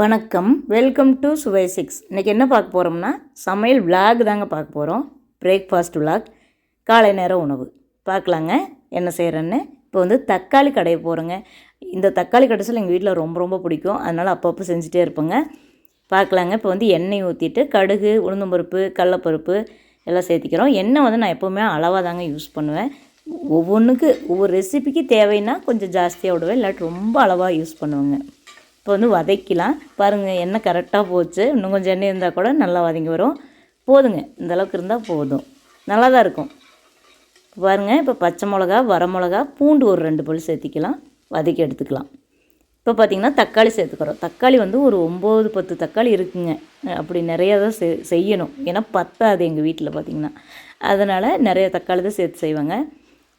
வணக்கம். Welcome to சுவை six இன்றைக்கி என்ன பார்க்க போகிறோம்னா சமையல் விளாக் தாங்க பார்க்க போகிறோம் பிரேக்ஃபாஸ்ட் விளாக் காலை நேர உணவு. பார்க்கலாங்க. என்ன செய்கிறேன்னு இப்போ வந்து தக்காளி கடைய போகிறோங்க இந்த தக்காளி கடைசியில் எங்கள் வீட்டில் ரொம்ப ரொம்ப பிடிக்கும். அதனால் அப்பப்போ செஞ்சுட்டே இருப்பேங்க. பார்க்கலாங்க. இப்போ வந்து எண்ணெய் ஊற்றிட்டு கடுகு உளுந்தம்பருப்பு கடலப்பருப்பு எல்லாம் சேர்த்திக்கிறோம். எண்ணெய் வந்து நான் எப்போவுமே அளவாக தாங்க யூஸ் பண்ணுவேன். ஒவ்வொன்றுக்கு ஒவ்வொரு ரெசிபிக்கு தேவைன்னா கொஞ்சம் ஜாஸ்தியாக விடுவேன். இல்லாட்டி ரொம்ப அளவாக யூஸ் பண்ணுவேங்க. இப்போ வந்து வதக்கிலாம். பாருங்கள் எண்ணெய் கரெக்டாக போச்சு. இன்னும் கொஞ்சம் எண்ணெய் இருந்தால் கூட நல்லா வதங்கி வரும். போதுங்க. இந்த அளவுக்கு இருந்தால் போதும். நல்லா தான் இருக்கும் பாருங்கள் இப்போ பச்சை மிளகா வர மிளகா பூண்டு ஒரு ரெண்டு பல் சேர்த்திக்கலாம். வதக்கி எடுத்துக்கலாம். இப்போ பார்த்திங்கன்னா தக்காளி சேர்த்துக்கிறோம். தக்காளி வந்து ஒரு ஒம்பது பத்து தக்காளி இருக்குங்க. அப்படி நிறையா தான் செ செய்யணும். ஏன்னா பத்தாது எங்கள் வீட்டில் பார்த்திங்கன்னா அதனால் நிறைய தக்காளி தான் சேர்த்து செய்வாங்க.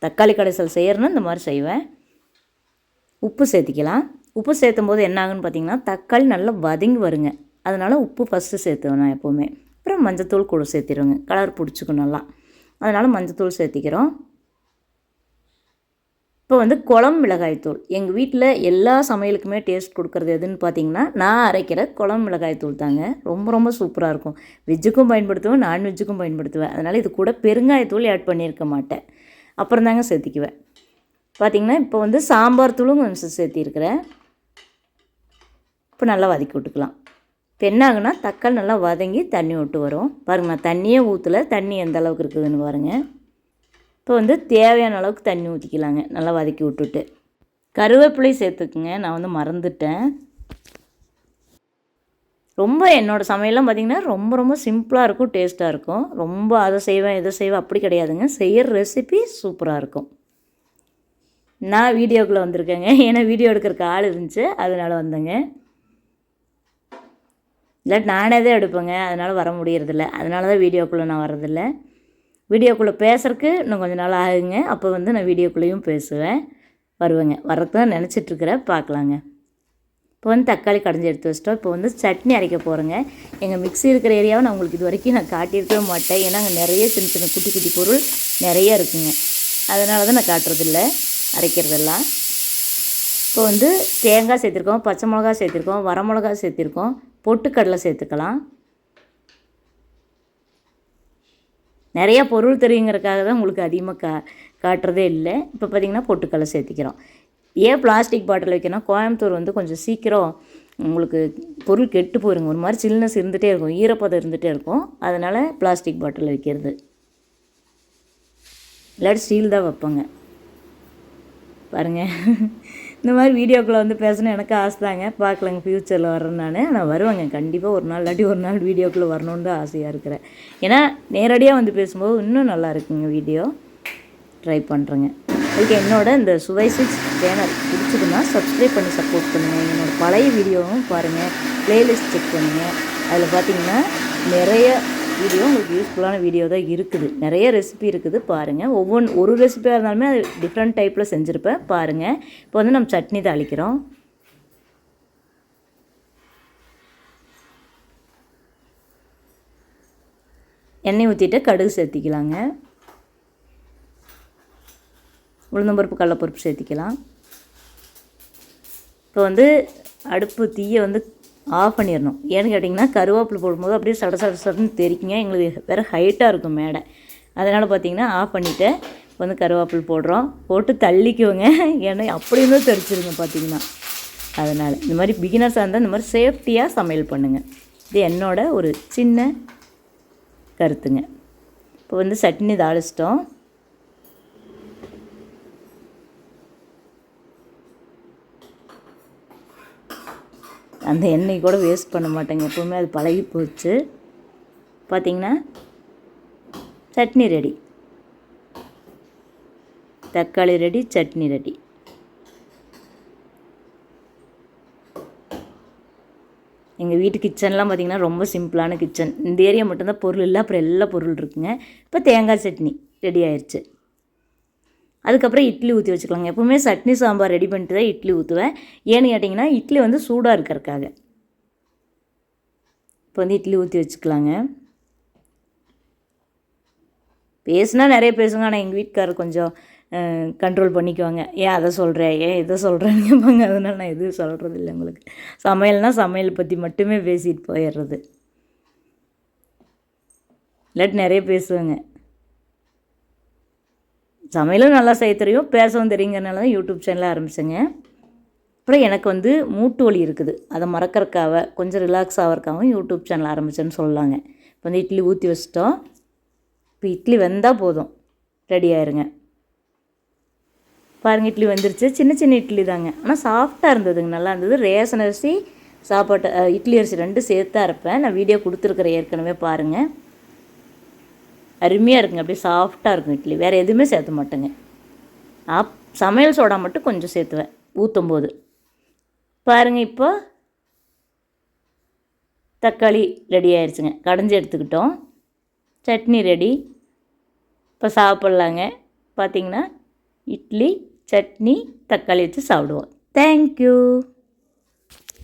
தக்காளி கடைசல் செய்கிறேன்னா இந்த மாதிரி செய்வேன். உப்பு சேர்த்திக்கலாம். உப்பு சேர்த்தும் போது என்ன ஆகுன்னு பார்த்தீங்கன்னா தக்காளி நல்லா வதங்கி வருங்க. அதனால் உப்பு ஃபஸ்ட்டு சேர்த்துவேன் நான் எப்போவுமே. அப்புறம் மஞ்சத்தூள் கூட சேர்த்திடுவேங்க கலர் பிடிச்சிக்கும் நல்லா. அதனால் மஞ்சத்தூள் சேர்த்திக்கிறோம். இப்போ வந்து குளம் மிளகாய்த்தூள். எங்கள் வீட்டில் எல்லா சமையலுக்குமே டேஸ்ட் கொடுக்குறது எதுன்னு பார்த்தீங்கன்னா நான் அரைக்கிற குளம் மிளகாய்த்தூள் தாங்க. ரொம்ப ரொம்ப சூப்பராக இருக்கும். வெஜ்ஜுக்கும் பயன்படுத்துவேன் நான்வெஜ்ஜுக்கும் பயன்படுத்துவேன். அதனால் இது கூட பெருங்காயத்தூள் ஆட் பண்ணியிருக்க மாட்டேன். அப்புறம் தாங்க சேர்த்திக்குவேன். பார்த்திங்கன்னா இப்போ வந்து சாம்பார் தூளும் கொஞ்சம் சேர்த்திருக்கிறேன். இப்போ நல்லா வதக்கி விட்டுக்கலாம். இப்போ என்ன ஆகுனா தக்காளி நல்லா வதங்கி தண்ணி விட்டு வரும். பாருங்கள் நான் தண்ணியே ஊற்றலை தண்ணி எந்த அளவுக்கு இருக்குதுன்னு பாருங்கள் இப்போ வந்து தேவையான அளவுக்கு தண்ணி ஊற்றிக்கலாங்க நல்லா வதக்கி விட்டுட்டு. கருவேப்பிலை சேர்த்துக்குங்க நான் வந்து மறந்துட்டேன். ரொம்ப என்னோடய சமையல்லாம் பார்த்திங்கன்னா ரொம்ப ரொம்ப சிம்பிளாக இருக்கும் டேஸ்ட்டாக இருக்கும். ரொம்ப அதை செய்வேன் இதை செய்வேன் அப்படி கிடையாதுங்க. செய்கிற ரெசிபி சூப்பராக இருக்கும். நான் வீடியோக்குள்ளே வந்திருக்கேங்க. ஏன்னா வீடியோ எடுக்கிறக்கு ஆள் இருந்துச்சு அதனால் வந்தேங்க. இல்லாட்டி நானே தான் எடுப்பேங்க. அதனால் வர முடியறதில்ல. அதனால தான் வீடியோக்குள்ளே நான் வரதில்லை வீடியோக்குள்ளே பேசுகிறக்கு இன்னும் கொஞ்சம் நாள் ஆகுங்க. அப்போ வந்து நான் வீடியோக்குள்ளேயும் பேசுவேன். வருவேங்க. வர்றதுக்கு தான் நினச்சிட்ருக்கிறேன். பார்க்கலாங்க. இப்போ வந்து தக்காளி கடைஞ்சி எடுத்து வச்சிட்டோம். இப்போ வந்து சட்னி அரைக்க போகிறேங்க எங்கள் மிக்ஸி இருக்கிற ஏரியாவை நான் உங்களுக்கு இது வரைக்கும் நான் காட்டியிருக்கவே மாட்டேன். ஏன்னா அங்கே நிறைய சின்ன சின்ன குட்டி குட்டி பொருள் நிறைய இருக்குங்க. அதனால தான் நான் காட்டுறதில்ல. அரைக்கிறதெல்லாம். இப்போ வந்து தேங்காய் சேர்த்துருக்கோம் பச்சை மிளகா சேர்த்துருக்கோம் வர மிளகா சேர்த்துருக்கோம் பொட்டுக்கடலை சேர்த்துக்கலாம். நிறைய பொருள் தெரியுங்கிறதுக்காக தான் உங்களுக்கு அதிகமாக கா காட்டுறதே இல்லை. இப்போ பார்த்திங்கன்னா பொட்டுக்கடலை சேர்த்திக்கிறோம். ஏன் பிளாஸ்டிக் பாட்டில் வைக்கணும் கோயம்புத்தூர் வந்து கொஞ்சம் சீக்கிரம் உங்களுக்கு பொருள் கெட்டு போயிருங்க. ஒரு மாதிரி சில்னஸ் இருந்துகிட்டே இருக்கும் ஈரப்பதம் இருந்துகிட்டே இருக்கும். அதனால் பிளாஸ்டிக் பாட்டில் வைக்கிறது. இல்லாட்டி ஸ்டீல் தான் வைப்போங்க. பாருங்கள் இந்த மாதிரி வீடியோக்குள்ளே வந்து பேசணும் எனக்கு ஆசை தாங்க பார்க்கலங்க ஃப்யூச்சரில் வரேன் நான். நான் வருவேங்க கண்டிப்பாக ஒரு நாள் இல்லாட்டி ஒரு நாள் வீடியோக்குள்ளே வரணுன்னு தான் ஆசையாக இருக்கிறேன். ஏன்னா நேரடியாக வந்து பேசும்போது இன்னும் நல்லா இருக்குங்க வீடியோ. ட்ரை பண்ணுறேங்க அதுக்கு என்னோட இந்த சுவை சிக்ஸ் சேனல் பிடிச்சதுன்னா சப்ஸ்கிரைப் பண்ணி சப்போர்ட் பண்ணுங்கள் என்னோடய பழைய வீடியோவும் பாருங்கள் ப்ளேலிஸ்ட் செக் பண்ணுங்கள் அதில் பார்த்தீங்கன்னா நிறைய வீடியோ உங்களுக்கு யூஸ்ஃபுல்லான வீடியோ தான் இருக்குது. நிறைய ரெசிபி இருக்குது பாருங்கள் ஒவ்வொன்று ஒரு ரெசிபியாக இருந்தாலுமே அது டிஃப்ரெண்ட் டைப்பில் செஞ்சுருப்பேன் பாருங்கள் இப்போ வந்து நம்ம சட்னி தாளிக்கிறோம். எண்ணெய் ஊற்றிட்டு கடுகு சேர்த்திக்கலாங்க. உளுந்தம்பருப்பு கடலப்பருப்பு சேர்த்திக்கலாம். இப்போ வந்து அடுப்பு தீயை வந்து ஆஃப் பண்ணிடணும். ஏன்னு கேட்டிங்கன்னா கருவேப்பிலை போடும்போது அப்படியே சட சட சடன்னு தெரிக்குங்க. எங்களுக்கு வேறு ஹைட்டாக இருக்கும் மேடை. அதனால் பார்த்தீங்கன்னா ஆஃப் பண்ணிவிட்டு இப்போ வந்து கருவேப்பிலை போடுறோம். போட்டு தள்ளிக்குவோங்க ஏன்னா அப்படி தெரிச்சிருங்க பார்த்தீங்கன்னா அதனால் இந்த மாதிரி பிகினர்ஸாக இருந்தால் இந்த மாதிரி சேஃப்டியாக சமையல் பண்ணுங்கள் இது என்னோட ஒரு சின்ன கருத்துங்க. இப்போ வந்து சட்னி தாளிச்சிட்டோம். அந்த எண்ணெய் கூட வேஸ்ட் பண்ண மாட்டேங்க. எப்போவுமே அது பழகி போச்சு. பார்த்திங்கன்னா சட்னி ரெடி. தக்காளி ரெடி சட்னி ரெடி. எங்கள் வீட்டு கிச்சன்லாம் பார்த்திங்கன்னா ரொம்ப சிம்பிளான கிச்சன் இந்த ஏரியா மட்டும்தான் பொருள் இல்லை அப்புறம் எல்லா பொருள் இருக்குங்க. இப்போ தேங்காய் சட்னி ரெடி ஆயிடுச்சு அதுக்கப்புறம் இட்லி ஊற்றி வச்சுக்கலாங்க. எப்போவுமே சட்னி சாம்பார் ரெடி பண்ணிட்டு தான் இட்லி ஊற்றுவேன் ஏன்னு கேட்டிங்கன்னா இட்லி வந்து சூடாக இருக்கிறக்காக இப்போ வந்து இட்லி ஊற்றி வச்சுக்கலாங்க. பேசுனா நிறைய பேசுங்க ஆனால் எங்கள் வீட்டுக்காரர் கொஞ்சம் கண்ட்ரோல் பண்ணிக்குவாங்க. ஏன் அதை சொல்கிற ஏன் இதை சொல்கிறேன்னு அதனால் நான் எதுவும் சொல்கிறது இல்லை உங்களுக்கு. சமையல்னால் சமையல் பற்றி மட்டுமே பேசிட்டு போயிடுறது. இல்லாட்டி நிறைய பேசுவேங்க. சமையலும் நல்லா செய்ய தெரியும் பேசவும் தெரியுங்கிறனால தான் யூடியூப் சேனல் ஆரம்பித்தேங்க அப்புறம் எனக்கு வந்து மூட்டு வலி இருக்குது. அதை மறக்கறக்காக கொஞ்சம் ரிலாக்ஸ் ஆகிறக்காகவும் யூடியூப் சேனல் ஆரம்பித்தேன்னு சொல்லலாங்க இப்போ வந்து இட்லி ஊற்றி வச்சிட்டோம். இப்போ இட்லி வெந்தால் போதும். ரெடி ஆயிருங்க. பாருங்க இட்லி வந்துருச்சு. சின்ன சின்ன இட்லி தாங்க. ஆனால் சாஃப்டாக இருந்ததுங்க. நல்லா இருந்தது. ரேஷன் அரிசி சாப்பாட்டு இட்லி அரிசி ரெண்டும் சேர்த்தா இருப்பேன். நான் வீடியோ கொடுத்துருக்குறேன் ஏற்கனவே பாருங்கள் அருமையாக இருக்குங்க. அப்படியே சாஃப்டாக இருக்கும் இட்லி. வேறு எதுவுமே சேர்த்த மாட்டேங்க. ஆப் சமையல் சோடா மட்டும் கொஞ்சம் சேர்த்துவேன் ஊற்றும் போது. பாருங்கள் இப்போ தக்காளி ரெடி ஆயிடுச்சுங்க கடைஞ்சி எடுத்துக்கிட்டோம். சட்னி ரெடி இப்போ சாப்பிட்லாங்க. பார்த்தீங்கன்னா இட்லி சட்னி தக்காளி வச்சு சாப்பிடுவோம். தேங்க்யூ